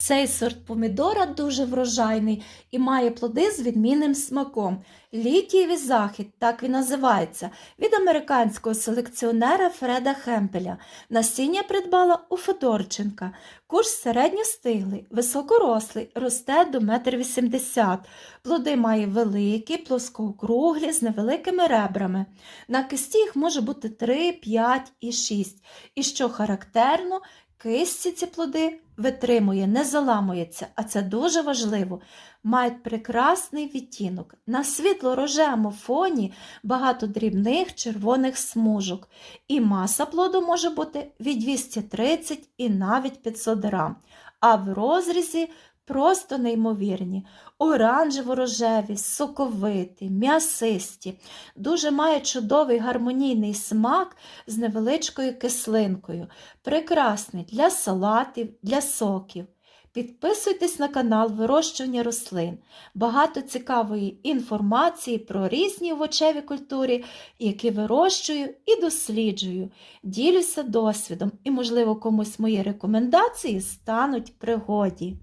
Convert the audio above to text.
Цей сорт помідора дуже врожайний і має плоди з відмінним смаком. Літієвий захід, так він називається, від американського селекціонера Фреда Хемпеля. Насіння придбала у Федорченка. Куш середньостиглий, високорослий, росте до 1,80 м. Плоди має великі, плоскоокруглі, з невеликими ребрами. На кисті їх може бути 3, 5 і 6. І що характерно, кисті ці плоди витримує, не заламується, а це дуже важливо. Мають прекрасний відтінок. На світло-рожевому фоні багато дрібних червоних смужок. І маса плоду може бути від 230 і навіть 500 грам. А в розрізі просто неймовірні. Оранжево-рожеві, соковиті, м'ясисті. Дуже має чудовий гармонійний смак з невеличкою кислинкою. Прекрасний для салатів, для соків. Підписуйтесь на канал Вирощування рослин. Багато цікавої інформації про різні овочеві культури, які вирощую і досліджую. Ділюся досвідом і, можливо, комусь мої рекомендації стануть пригоді.